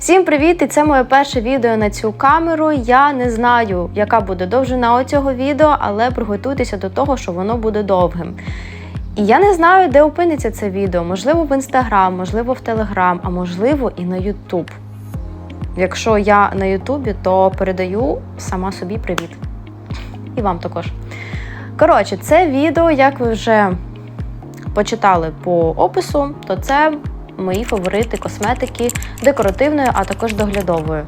Всім привіт! І це моє перше відео на цю камеру. Я не знаю, яка буде довжина цього відео, але приготуйтеся до того, що воно буде довгим. І я не знаю, де опиниться це відео. Можливо, в інстаграм, можливо, в Телеграм, а можливо, і на Ютуб. Якщо я на Ютубі, то передаю сама собі привіт. І вам також. Коротше, це відео, як ви вже почитали по опису, то це мої фаворити косметики декоративної, а також доглядової.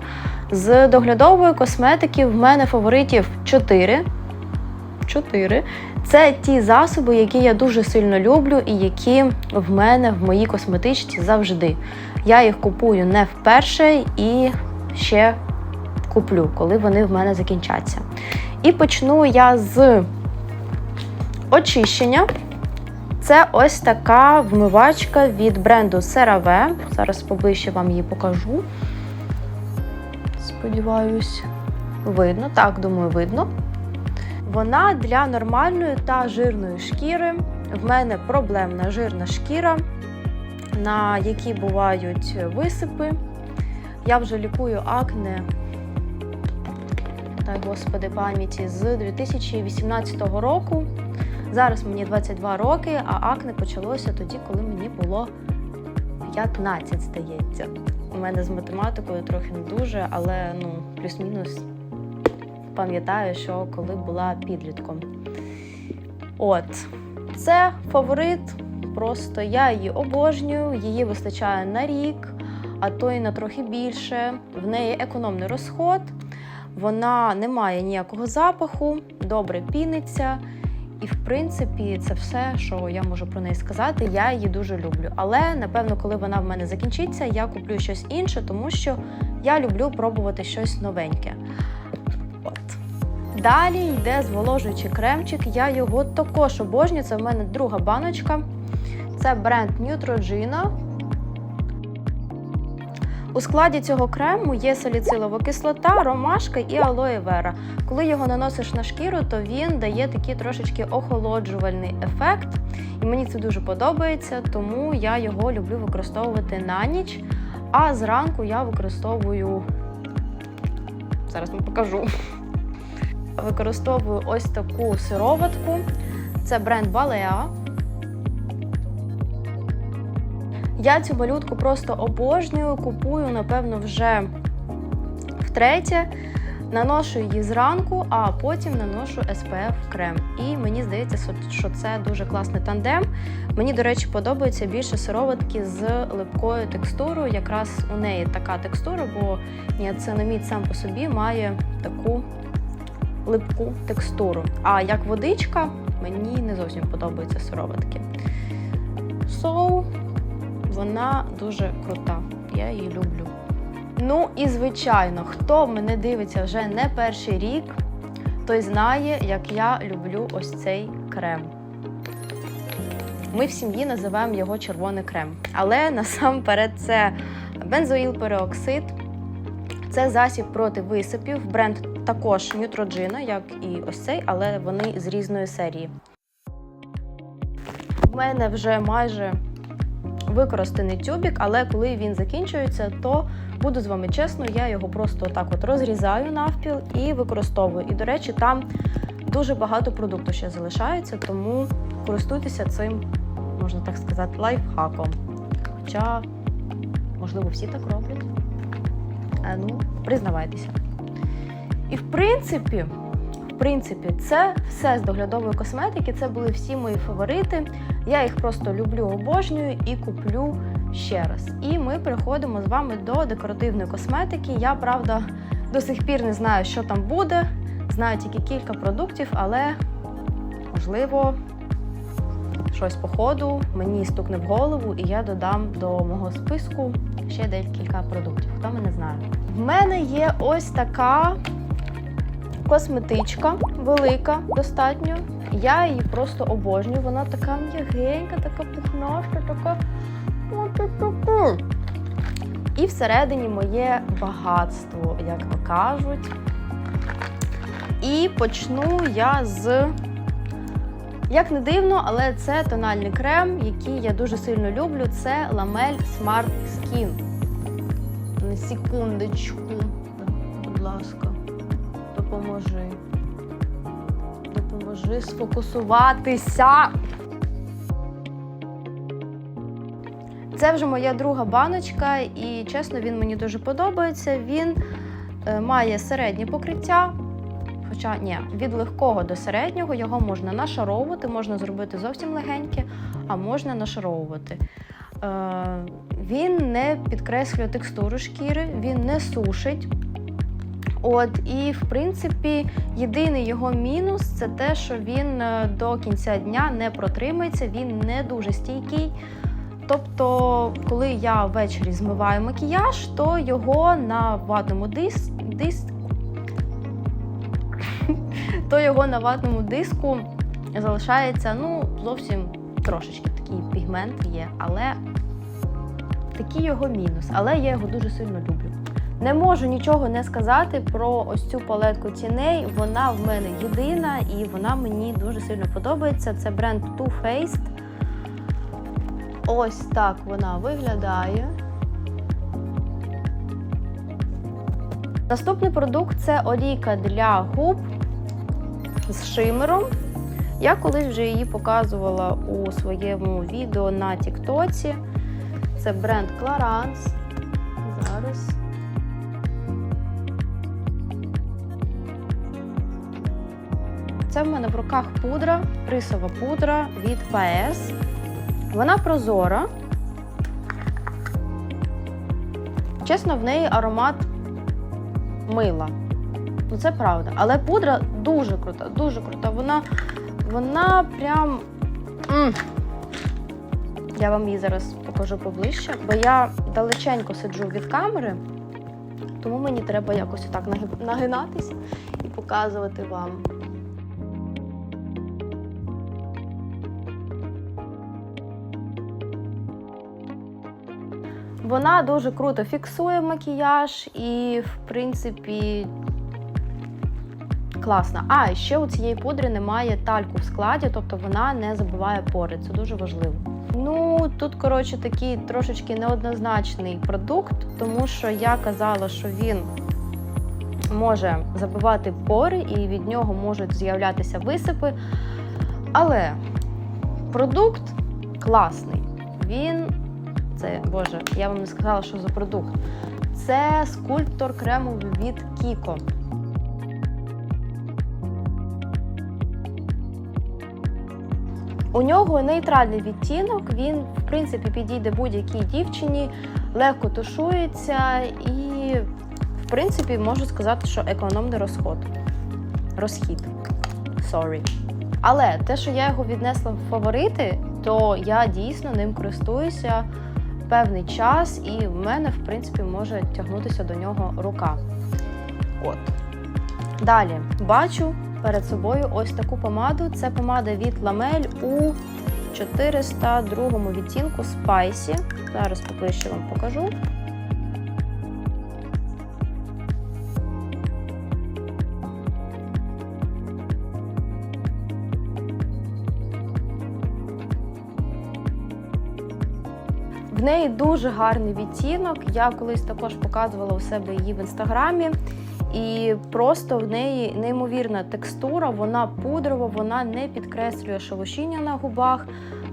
З доглядової косметики в мене фаворитів 4. 4. Це ті засоби, які я дуже сильно люблю, і які в мене в моїй косметичці завжди. Я їх купую не вперше і ще куплю, коли вони в мене закінчаться. І почну я з очищення. Це ось така вмивачка від бренду CeraVe. Зараз поближче вам її покажу. Сподіваюсь, видно. Так, думаю, видно. Вона для нормальної та жирної шкіри. В мене проблемна жирна шкіра, на якій бувають висипи. Я вже лікую акне, дай господи пам'яті, з 2018 року. Зараз мені 22 роки, а акне почалося тоді, коли мені було 15, здається. У мене з математикою трохи не дуже, але ну, плюс-мінус пам'ятаю, що коли була підлітком. От, це фаворит. Просто я її обожнюю, її вистачає на рік, а то й на трохи більше. В неї економний розход, вона не має ніякого запаху, добре піниться. І, в принципі, це все, що я можу про неї сказати. Я її дуже люблю. Але напевно, коли вона в мене закінчиться, я куплю щось інше, тому що я люблю пробувати щось новеньке. От. Далі йде зволожуючий кремчик. Я його також обожнюю. Це в мене друга баночка. Це бренд Neutrogena. У складі цього крему є саліцилова кислота, ромашка і алоє вера. Коли його наносиш на шкіру, то він дає такий трошечки охолоджувальний ефект. І мені це дуже подобається, тому я його люблю використовувати на ніч. А зранку я використовую. Зараз вам покажу. Використовую ось таку сироватку. Це бренд Balea. Я цю малютку просто обожнюю, купую, напевно, вже втретє. Наношу її зранку, а потім наношу SPF крем. І мені здається, що це дуже класний тандем. Мені, до речі, подобаються більше сироватки з липкою текстурою. Якраз у неї така текстура, бо ніацинамід сам по собі має таку липку текстуру. А як водичка, мені не зовсім подобаються сироватки. So, вона дуже крута. Я її люблю. Ну і звичайно, хто мене дивиться вже не перший рік, той знає, як я люблю ось цей крем. Ми в сім'ї називаємо його червоний крем. Але насамперед це бензоїлпероксид, це засіб проти висипів, бренд також Neutrogena, як і ось цей, але вони з різної серії. У мене вже майже використаний тюбік, але коли він закінчується, то буду з вами чесно, я його просто так от розрізаю навпіл і використовую. І, до речі, там дуже багато продукту ще залишається, тому користуйтеся цим, можна так сказати, лайфхаком. Хоча, можливо, всі так роблять. А, ну, признавайтеся. І в принципі, в принципі, це все з доглядової косметики. Це були всі мої фаворити. Я їх просто люблю, обожнюю і куплю ще раз. І ми переходимо з вами до декоративної косметики. Я, правда, до сих пір не знаю, що там буде. Знаю тільки кілька продуктів, але можливо. Щось по ходу мені стукне в голову, і я додам до мого списку ще декілька продуктів. Хто мене знає. В мене є ось така косметичка, велика, достатньо. Я її просто обожнюю. Вона така м'ягенька, така пухнашка, така. І всередині моє багатство, як то кажуть. І почну я з. Як не дивно, але це тональний крем, який я дуже сильно люблю. Це Ламель Smart Skin. На секундочку. Будь ласка, допоможи. Допоможи сфокусуватися. Це вже моя друга баночка, і чесно, він мені дуже подобається. Він е, має середнє покриття. Хоча ні, від легкого до середнього його можна нашаровувати, можна зробити зовсім легеньке, а можна нашаровувати. Е, він не підкреслює текстуру шкіри, він не сушить. От, і в принципі, єдиний його мінус це те, що він е, до кінця дня не протримається, він не дуже стійкий. Тобто, коли я ввечері змиваю макіяж, то його на ватному дис... дис... то його на ватному диску залишається ну, зовсім трошечки такий пігмент є, але такий його мінус. Але я його дуже сильно люблю. Не можу нічого не сказати про ось цю палетку тіней. Вона в мене єдина і вона мені дуже сильно подобається. Це бренд Too Faced. Ось так вона виглядає. Наступний продукт це олійка для губ з шимером. Я колись вже її показувала у своєму відео на Тіктоці. Це бренд Clarins. Це в мене в руках пудра, рисова пудра від PS. Вона прозора. Чесно, в неї аромат мила. Ну, це правда. Але пудра дуже крута, дуже крута. Вона, вона прям. М. Я вам її зараз покажу поближче, бо я далеченько сиджу від камери, тому мені треба якось отак наги- нагинатись і показувати вам. Вона дуже круто фіксує макіяж і, в принципі, класна. А, ще у цієї пудри немає тальку в складі, тобто вона не забиває пори. Це дуже важливо. Ну, тут, коротше, такий трошечки неоднозначний продукт, тому що я казала, що він може забивати пори і від нього можуть з'являтися висипи. Але продукт класний. Він це, Боже, я вам не сказала, що за продукт. Це скульптор кремовий від Кіко. У нього нейтральний відтінок, він, в принципі, підійде будь-якій дівчині, легко тушується і, в принципі, можу сказати, що економний розход. Розхід. Sorry. Але те, що я його віднесла в фаворити, то я дійсно ним користуюся певний час, і в мене, в принципі, може тягнутися до нього рука. От. Далі бачу перед собою ось таку помаду. Це помада від Ламель у 402 відтінку Spicy. Зараз поближче вам покажу. В неї дуже гарний відтінок. Я колись також показувала у себе її в інстаграмі. І просто в неї неймовірна текстура, вона пудрова, вона не підкреслює шелушіння на губах,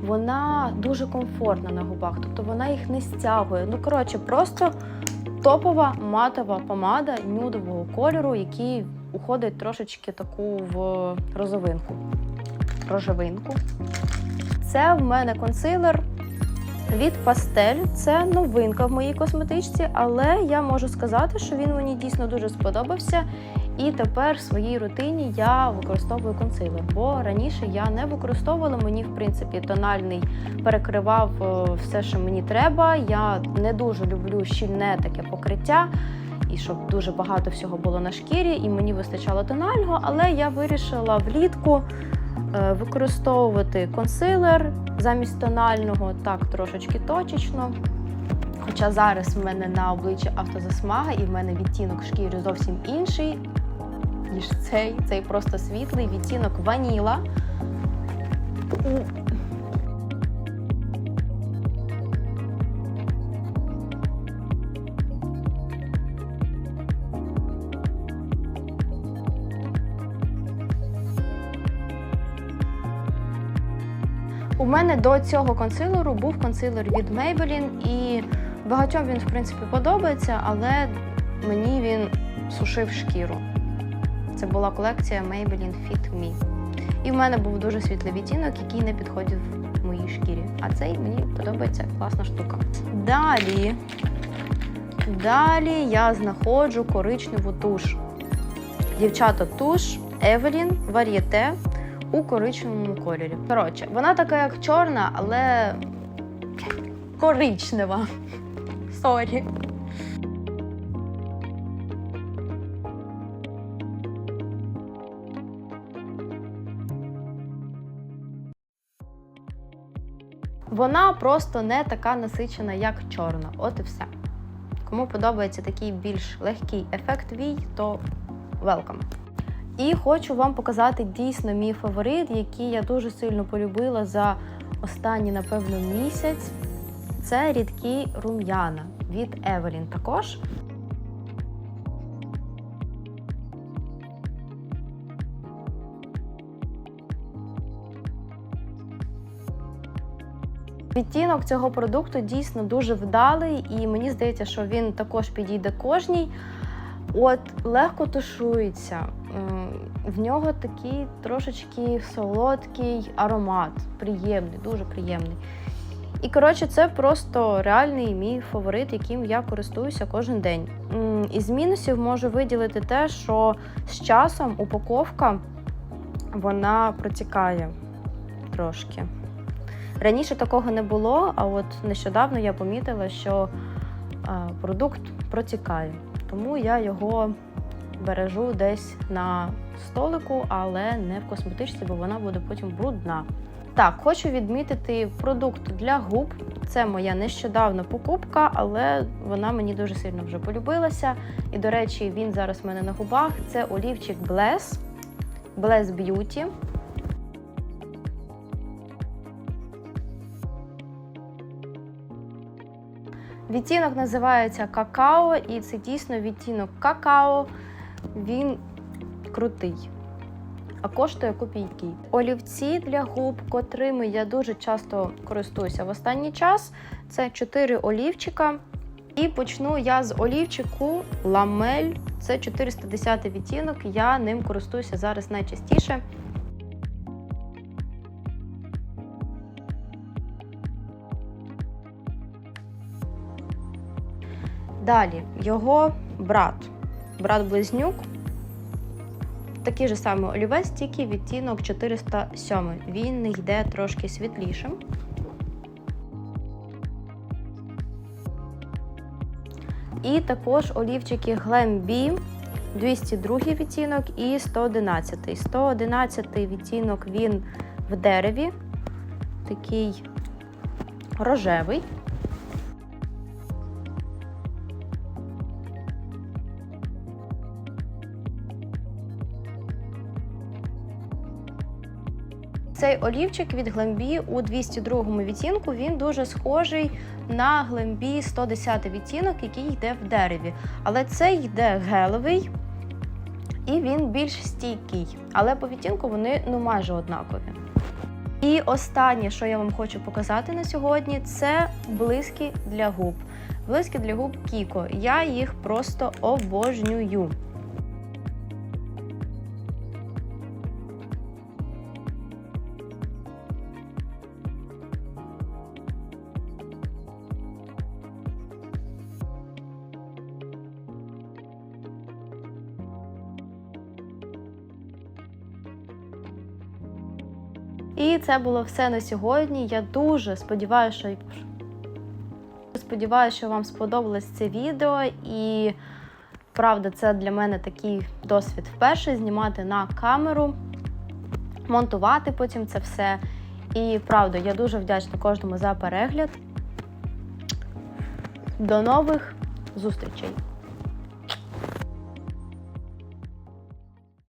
вона дуже комфортна на губах, тобто вона їх не стягує. Ну, коротше, просто топова матова помада нюдового кольору, який уходить трошечки таку в розовинку. Рожевинку. Це в мене консилер від Пастель. Це новинка в моїй косметичці, але я можу сказати, що він мені дійсно дуже сподобався. І тепер в своїй рутині я використовую консилер, бо раніше я не використовувала. Мені, в принципі, тональний перекривав е, все, що мені треба. Я не дуже люблю щільне таке покриття. І щоб дуже багато всього було на шкірі, і мені вистачало тонального, але я вирішила влітку використовувати консилер замість тонального, так трошечки точечно. Хоча зараз в мене на обличчі автозасмага і в мене відтінок шкіри зовсім інший, ніж цей. Цей просто світлий відтінок ваніла. Мене до цього консилеру був консилер від Maybelline, і багатьом він, в принципі, подобається, але мені він сушив шкіру. Це була колекція Maybelline Fit Me. І в мене був дуже світлий відтінок, який не підходив моїй шкірі. А цей мені подобається класна штука. Далі, далі я знаходжу коричневу туш. Дівчата, туш Evelyn Varieté у коричневому кольорі. Коротше, вона така, як чорна, але коричнева. Сорі. Вона просто не така насичена, як чорна. От і все. Кому подобається такий більш легкий ефект вій, то welcome. І хочу вам показати дійсно мій фаворит, який я дуже сильно полюбила за останній, напевно, місяць. Це рідкі рум'яна від Evelyn також. Відтінок цього продукту дійсно дуже вдалий, і мені здається, що він також підійде кожній. От легко тушується. М, В нього такий трошечки солодкий аромат, приємний, дуже приємний. І коротше, це просто реальний мій фаворит, яким я користуюся кожен день. Із мінусів можу виділити те, що з часом упаковка вона протікає трошки. Раніше такого не було, а от нещодавно я помітила, що продукт протікає. Тому я його бережу десь на столику, але не в косметичці, бо вона буде потім брудна. Так, хочу відмітити продукт для губ. Це моя нещодавна покупка, але вона мені дуже сильно вже полюбилася. І, до речі, він зараз в мене на губах. Це олівчик Bless, Bless Beauty. Відтінок називається какао, і це дійсно відтінок какао. Він крутий, а коштує копійки. Олівці для губ, котрими я дуже часто користуюся в останній час. Це 4 олівчика. І почну я з олівчику ламель. Це 410 відтінок. Я ним користуюся зараз найчастіше. Далі його брат, брат-близнюк. Такий же самий олівець, тільки відтінок 407. Він йде трошки світлішим. І також олівчики Glam B, 202 відтінок і 111. 111 відтінок він в дереві, такий рожевий. Цей олівчик від Glambi у 202 відтінку він дуже схожий на Glambi 110 відтінок, який йде в дереві. Але цей йде гелевий і він більш стійкий. Але по відтінку вони ну майже однакові. І останнє, що я вам хочу показати на сьогодні, це блиски для губ. Блиски для губ Кіко. Я їх просто обожнюю. І це було все на сьогодні. Я дуже сподіваюся, що сподіваюся, що вам сподобалось це відео. І правда, це для мене такий досвід вперше знімати на камеру, монтувати потім це все. І правда, я дуже вдячна кожному за перегляд. До нових зустрічей!